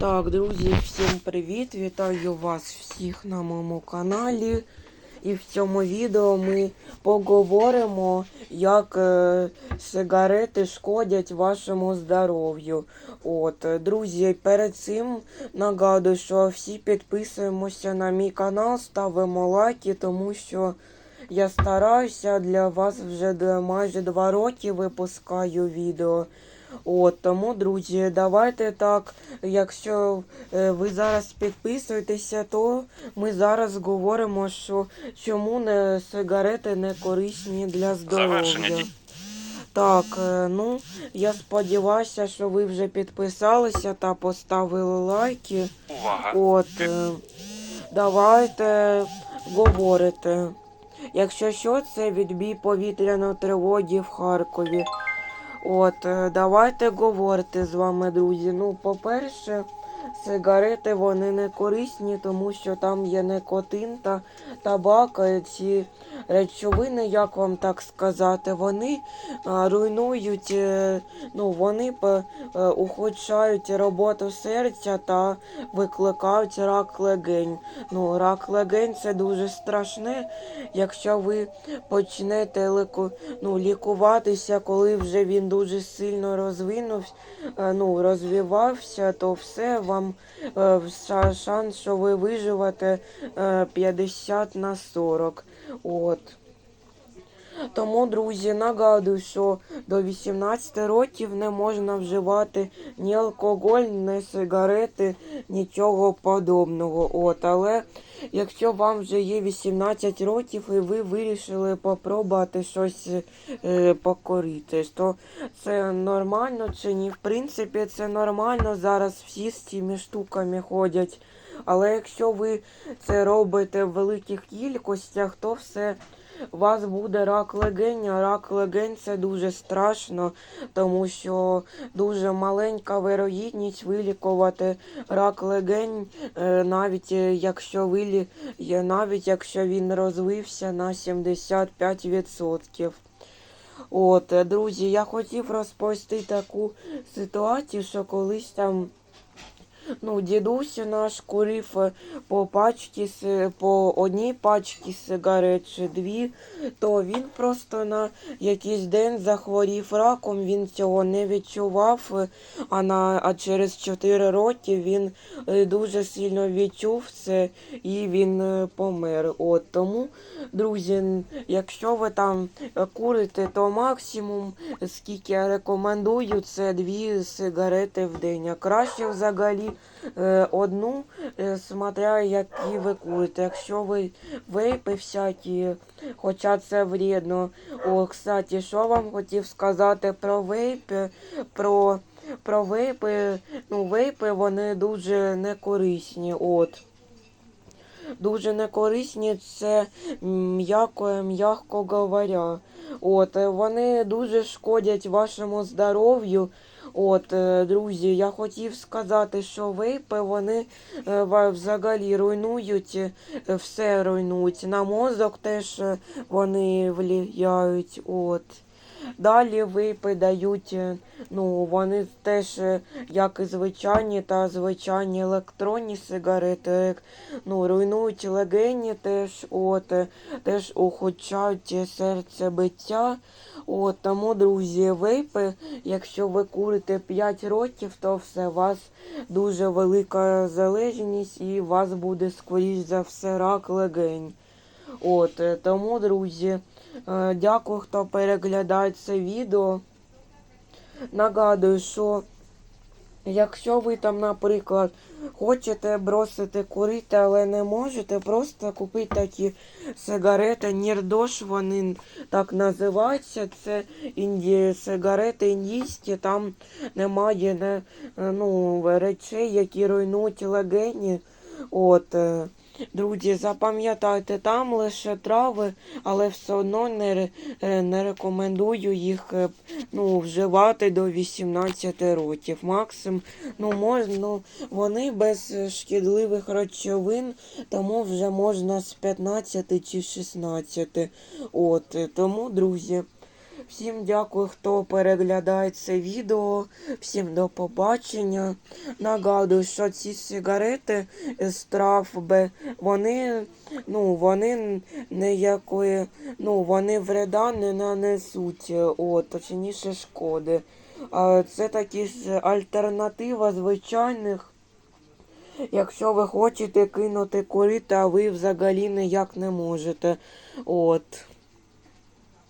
Так, друзі, всім привіт! Вітаю вас всіх на моєму каналі. І в цьому відео ми поговоримо, як е, сигарети шкодять вашому здоров'ю. От, друзі, перед цим нагадую, що всі підписуємося на мій канал, ставимо лайки, тому що я стараюся для вас вже майже два роки випускаю відео. От, тому, друзі, давайте так. Якщо е, ви зараз підписуєтеся, то ми зараз говоримо, що чому не сигарети не корисні для здоров'я. Так, е, ну я сподіваюся, що ви вже підписалися та поставили лайки. Увага! От, е, давайте говорити. Якщо що, це відбій повітряної тривоги в Харкові. От, е, давайте говорити з вами, друзі. Ну, по-перше, сигарети вони не корисні, тому що там є никотин та табак. і Ці речовини, як вам так сказати, вони руйнують, е, ну, вони е, ухудшають роботу серця та викликають рак легень. Ну, рак легень це дуже страшне. Якщо ви почнете лику, ну, лікуватися, коли вже він дуже сильно розвинувся, е, ну, розвивався, то все вам е, шанс, що ви виживете е, 50 на 40. От. Тому, друзі, нагадую, що до 18 років не можна вживати ні алкоголь, ні сигарети, нічого подобного. От, але якщо вам вже є 18 років і ви вирішили попробувати щось е, покорити, то це нормально чи ні? В принципі, це нормально. Зараз всі з цими штуками ходять. Але якщо ви це робите в великих кількостях, то все у вас буде рак легень, а рак легень це дуже страшно, тому що дуже маленька вирогідність вилікувати рак легень, е, навіть якщо вилі... навіть якщо він розвився на 75%. От, друзі, я хотів розповісти таку ситуацію, що колись там. Ну, дідусь наш курив е, по пачці, по одній пачці сигарет чи дві, то він просто на якийсь день захворів раком, він цього не відчував, е, а, на, а через 4 роки він е, дуже сильно відчув це і він помер. От тому, друзі, якщо ви там курите, то максимум, скільки я рекомендую, це дві сигарети в день. А краще взагалі одну, е, смотря які ви курите. Якщо ви вейпи всякі, хоча це вредно. О, кстати, що вам хотів сказати про вейпи, про, про вейпи, ну вейпи вони дуже некорисні. От. Дуже некорисні, це м'яко, м'яко говоря. От, е, вони дуже шкодять вашому здоров'ю. От, е, друзі, я хотів сказати, що вейпи вони е, взагалі руйнують, е, все руйнують. На мозок теж вони влияють. От. Далі вейпи дають, е, ну, вони теж, е, як і звичайні та звичайні електронні сигарети, е, ну, руйнують легені теж, от, теж ухудшають серцебиття. От, тому, друзі, вейпи, якщо ви курите 5 років, то все, у вас дуже велика залежність і у вас буде, скоріш за все, рак легень. От, тому, друзі, дякую, хто переглядає це відео. Нагадую, що якщо ви там, наприклад, хочете бросити курити, але не можете, просто купити такі сигарети. Нірдош, вони так називаються. Це інді... сигарети індійські, там немає не, ну, речей, які руйнують легені. От, е, друзі, запам'ятайте, там лише трави, але все одно не, е, не рекомендую їх е, ну, вживати до 18 років. Максимум, ну, можна, ну, вони без шкідливих речовин, тому вже можна з 15 чи 16. От, е, тому, друзі. Всім дякую, хто переглядає це відео. Всім до побачення. Нагадую, що ці сигарети бе- вони, ну, вони ніякої, ну, вони вреда не нанесуть, от, точніше шкоди. Це такі ж альтернатива звичайних. Якщо ви хочете кинути курити, а ви взагалі ніяк не можете. От.